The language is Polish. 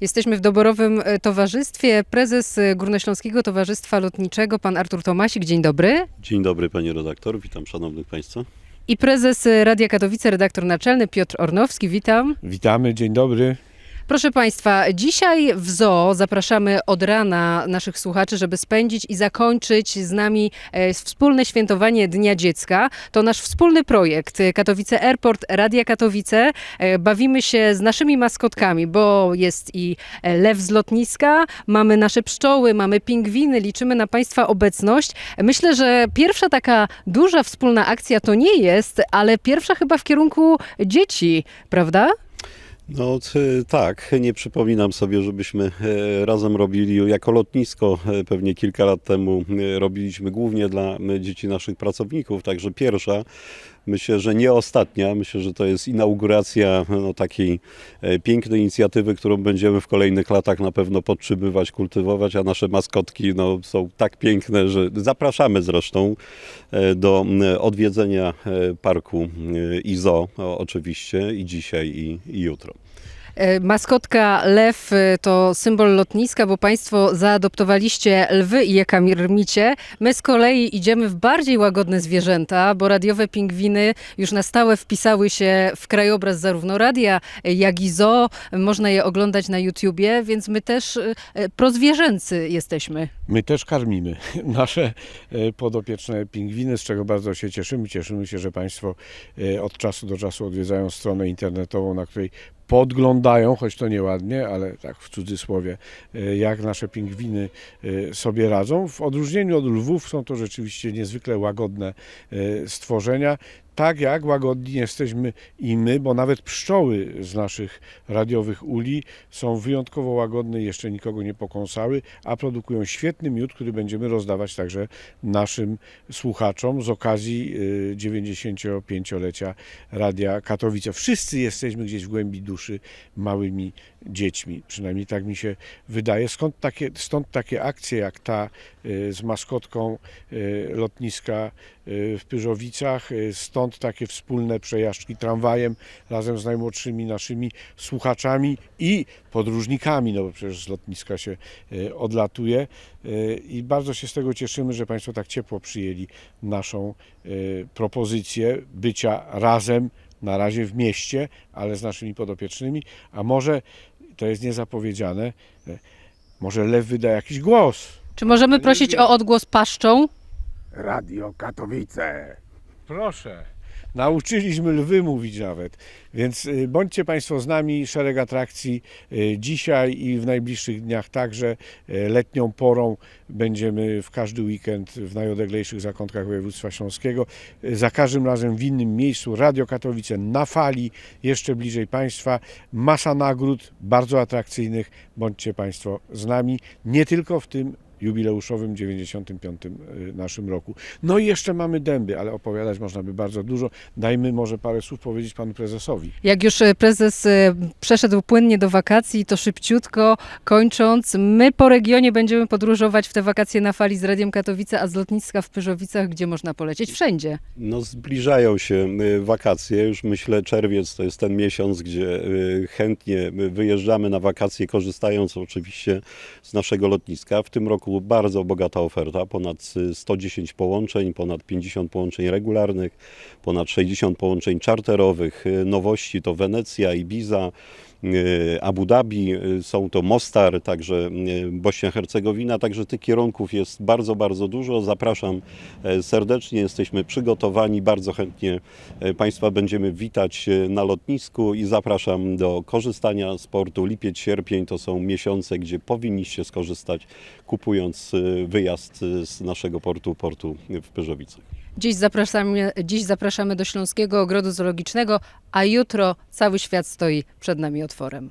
Jesteśmy w doborowym e, towarzystwie. Prezes e, Górnośląskiego Towarzystwa Lotniczego, pan Artur Tomasik. Dzień dobry. Dzień dobry panie redaktor, witam szanownych państwa. I prezes e, Radia Katowice, redaktor naczelny Piotr Ornowski. Witam. Witamy, dzień dobry. Proszę Państwa, dzisiaj w zoo zapraszamy od rana naszych słuchaczy, żeby spędzić i zakończyć z nami e, wspólne świętowanie Dnia Dziecka. To nasz wspólny projekt e, Katowice Airport, Radia Katowice. E, Bawimy się z naszymi maskotkami, bo jest i lew z lotniska, mamy nasze pszczoły, mamy pingwiny, liczymy na Państwa obecność. Myślę, że pierwsza taka duża wspólna akcja to nie jest, ale pierwsza chyba w kierunku dzieci, prawda? No tak, nie przypominam sobie, żebyśmy e, razem robili jako lotnisko e, pewnie kilka lat temu e, robiliśmy głównie dla dzieci naszych pracowników, także pierwsza, myślę, że nie ostatnia, myślę, że to jest inauguracja no, takiej e, pięknej inicjatywy, którą będziemy w kolejnych latach na pewno podtrzymywać, kultywować, a nasze maskotki no, są tak piękne, że zapraszamy zresztą e, do m, odwiedzenia e, parku e, i zoo oczywiście i dzisiaj i, i jutro. E, Maskotka lew e, to symbol lotniska, bo Państwo zaadoptowaliście lwy i je karmicie. My z kolei idziemy w bardziej łagodne zwierzęta, bo radiowe pingwiny już na stałe wpisały się w krajobraz zarówno radia, e, jak i zoo. Można je oglądać na YouTubie, więc my też prozwierzęcy jesteśmy. My też karmimy nasze podopieczne pingwiny, z czego bardzo się cieszymy. Cieszymy się, że Państwo od czasu do czasu odwiedzają stronę internetową, na której podglądają, choć to nieładnie, ale tak w cudzysłowie, e, jak nasze pingwiny e, sobie radzą. W odróżnieniu od lwów są to rzeczywiście niezwykle łagodne e, stworzenia. Tak jak łagodni jesteśmy i my, bo nawet pszczoły z naszych radiowych uli są wyjątkowo łagodne i jeszcze nikogo nie pokąsały, a produkują świetny miód, który będziemy rozdawać także naszym słuchaczom z okazji y, 95-lecia Radia Katowice. Wszyscy jesteśmy gdzieś w głębi duszy małymi dziećmi, przynajmniej tak mi się wydaje. Skąd takie, stąd takie akcje jak ta y, z maskotką y, lotniska y, w Pyrzowicach, y, stąd takie wspólne przejażdżki tramwajem razem z najmłodszymi naszymi słuchaczami i podróżnikami, no bo przecież z lotniska się y, odlatuje y, i bardzo się z tego cieszymy, że Państwo tak ciepło przyjęli naszą y, propozycję bycia razem na razie w mieście, ale z naszymi podopiecznymi, a może to jest niezapowiedziane, może lew wyda jakiś głos. Czy możemy prosić o odgłos paszczą? Radio Katowice. Proszę. Nauczyliśmy lwy mówić nawet. Więc y, bądźcie Państwo z nami. Szereg atrakcji y, dzisiaj i w najbliższych dniach także. Y, Letnią porą będziemy w każdy weekend w najodleglejszych zakątkach województwa śląskiego. Za każdym razem w innym miejscu. Radio Katowice na fali, jeszcze bliżej Państwa. Masa nagród bardzo atrakcyjnych. Bądźcie Państwo z nami. Nie tylko w tym jubileuszowym 95 y, naszym roku. No i jeszcze mamy dęby, ale opowiadać można by bardzo dużo. Dajmy może parę słów powiedzieć panu prezesowi. Jak już e, prezes e, przeszedł płynnie do wakacji, to szybciutko kończąc, my po regionie będziemy podróżować w te wakacje na fali z Radiem Katowice, a z lotniska w Pyrzowicach, gdzie można polecieć? Wszędzie. No zbliżają się y, wakacje, już myślę czerwiec to jest ten miesiąc, gdzie y, chętnie y, wyjeżdżamy na wakacje, korzystając oczywiście z naszego lotniska. W tym roku bardzo bogata oferta, ponad y, 110 połączeń, ponad 50 połączeń regularnych, ponad 60 połączeń czarterowych. Y, Nowości to Wenecja, Ibiza, y, Abu Dhabi, y, są to Mostar, także y, Bośnia-Hercegowina, także tych kierunków jest bardzo, bardzo dużo. Zapraszam e, serdecznie, jesteśmy przygotowani, bardzo chętnie e, Państwa będziemy witać e, na lotnisku i zapraszam do korzystania z portu. Lipiec, sierpień to są miesiące, gdzie powinniście skorzystać kupując wyjazd z naszego portu, portu w Pyrzowicach. Dziś zapraszamy, dziś zapraszamy do Śląskiego Ogrodu Zoologicznego, a jutro cały świat stoi przed nami otworem.